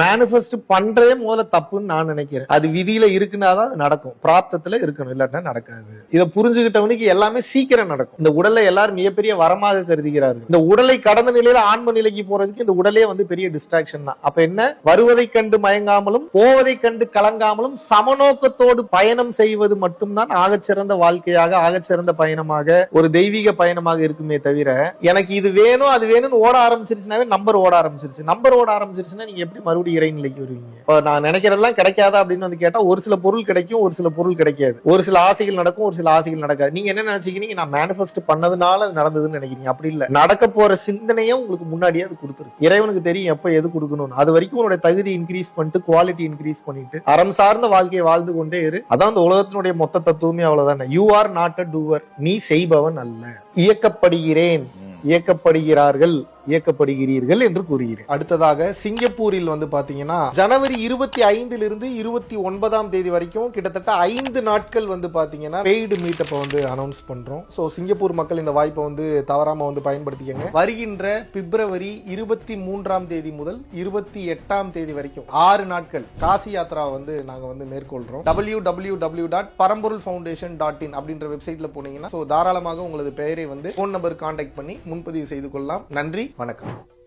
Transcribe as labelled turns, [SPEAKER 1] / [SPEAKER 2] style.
[SPEAKER 1] Manifest பண்றே முதல்ல தப்புன்னு நான் நினைக்கிறேன். அது விதியில இருக்குன்னா தான் அது நடக்கும். பிராப்தத்துல இருக்கணும் இல்லாட்டா நடக்காது. இதை புரிஞ்சுக்கிட்டவனுக்கு எல்லாமே சீக்கிரம் நடக்கும். இந்த உடலை எல்லாரும் மிகப்பெரிய வரமாக கருதுகிறார்கள். இந்த உடலை கடந்த நிலையில ஆன்ம நிலைக்கு போறதுக்கு இந்த உடலே வந்து பெரிய டிஸ்ட்ராக்ஷன் தான். அப்ப என்ன? வருவதை கண்டு மயங்காமலும் போவதை கண்டு கலங்காமலும் சமநோக்கத்தோடு பயணம் செய்வது மட்டும்தான் ஆகச்சிறந்த வாழ்க்கையாக ஆகச்சிறந்த பயணமாக ஒரு தெய்வீக பயணமாக இருக்குமே தவிர எனக்கு இது வேணும் அது வேணும்னு ஓட ஆரம்பிச்சிருச்சுனாவே நம்பர் ஓட ஆரம்பிச்சிருச்சு. நம்பர் ஓட ஆரம்பிச்சிருச்சுன்னா நீங்க எப்படி மறுபடியும் இறைநிலைக்கு வருவீங்க. இப்போ நான் நினைக்கிறதெல்லாம் கிடைக்காதா அப்படின்னு வந்து கேட்டா ஒரு சில பொருள் கிடைக்கும் ஒரு சில பொருள் கிடைக்காது. ஒரு சில ஆசைகள் நடக்கும் ஒரு சில ஆசைகள் நடக்காது. நீங்க என்ன நினைச்சீங்க நான் மேனிஃபெஸ்ட் பண்ணதுனால அது நடந்ததுன்னு நினைக்கிறீங்க. அப்படி இல்ல. நடக்க போற சிந்தனையே உங்களுக்கு முன்னாடியே அது கொடுத்துருக்கு இறைவனுக்கு தெரியும் எப்ப எது கொடுக்கணும்னு. அது வரைக்கும் உன்னோட தகுதி இன்க்ரீஸ் பண்ணிட்டு குவாலிட்டி இன்க்ரீஸ் பண்ணிட்டு அறம் சார்ந்த வாழ்க்கையை வாழ்ந்து கொண்டே இரு. அதான் அந்த உலகத்தினுடைய மொத்த தத்துவமே அவ்வளவுதானே. You are not a doer நீ செய்பவன் அல்ல. இயக்கப்படுகிறேன். இயக்கப்படுகிறார்கள். இயக்கப்படுகிறீர்கள் என்று கூறுகிறேன். அடுத்ததாக சிங்கப்பூரில் வந்து பாத்தீங்கன்னா ஜனவரி இருபத்தி ஐந்துல இருந்து இருபத்தி ஒன்பதாம் தேதி வரைக்கும் கிட்டத்தட்ட ஐந்து நாட்கள் வந்து பாத்தீங்கன்னா பெய்டு மீட்டப்பை வந்து அனௌன்ஸ் பண்றோம். ஸோ சிங்கப்பூர் மக்கள் இந்த வாய்ப்பை வந்து தவறாம வந்து பயன்படுத்திக்கங்க. வருகின்ற பிப்ரவரி இருபத்தி மூன்றாம் தேதி முதல் இருபத்தி எட்டாம் தேதி வரைக்கும் ஆறு நாட்கள் காசி யாத்ரா வந்து நாங்க வந்து மேற்கொள்றோம். W W W dot Paramporul foundation dot in அப்படின்ற வெப்சைட்ல போனீங்கன்னா ஸோ தாராளமாக உங்களது பெயரை வந்து ஃபோன் நம்பர் கான்டாக்ட் பண்ணி முன்பதிவு செய்து கொள்ளலாம். நன்றி. வணக்கம்.